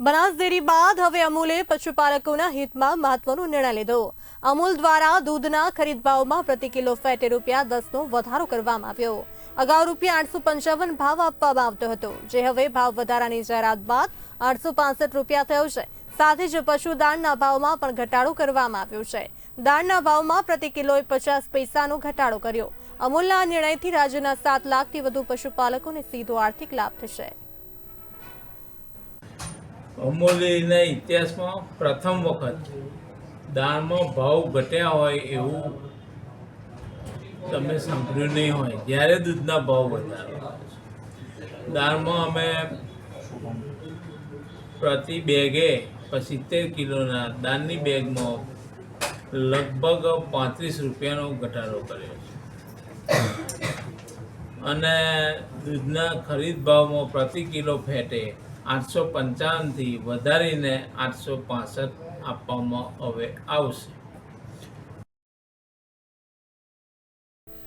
Banas dairy બાદ હવે અમૂલે પશુપાલકોના હિતમાં મહત્વનો નિર્ણય લીધો. અમૂલ દ્વારા દૂધના ખરીદ ભાવમાં પ્રતિ કિલો ફેટે રૂપિયા દસનો વધારો કરવામાં આવ્યો. અગાઉ રૂપિયા આઠસો પંચાવન ભાવ આપવામાં આવતો હતો. જે હવે ભાવ વધારાની જાહેરાત બાદ આઠસો પાસઠ રૂપિયા થયો છે. સાથે જ પશુ દાણના ભાવમાં પણ ઘટાડો કરવામાં આવ્યો છે. દાણના ભાવમાં પ્રતિ કિલોએ પચાસ પૈસાનો ઘટાડો કર્યો. અમૂલના નિર્ણયથી રાજ્યના સાત લાખથી વધુ પશુપાલકોને સીધો આર્થિક લાભ થશે. અમૂલ્યના ઇતિહાસમાં પ્રથમ વખત દાળમાં ભાવ ઘટ્યા હોય એવું તમે સાંભળ્યું નહીં હોય જ્યારે દૂધના ભાવ વધારે દાળમાં અમે પ્રતિ બેગે સિત્તેર કિલોના દાળની બેગમાં લગભગ પાંત્રીસ રૂપિયાનો ઘટાડો કર્યો છે. અને દૂધના ખરીદ ભાવમાં પ્રતિ કિલો ફેટે આઠસો પંચાવનથી વધારીને આઠસો પાસઠ આપવામાં હવે આવશે.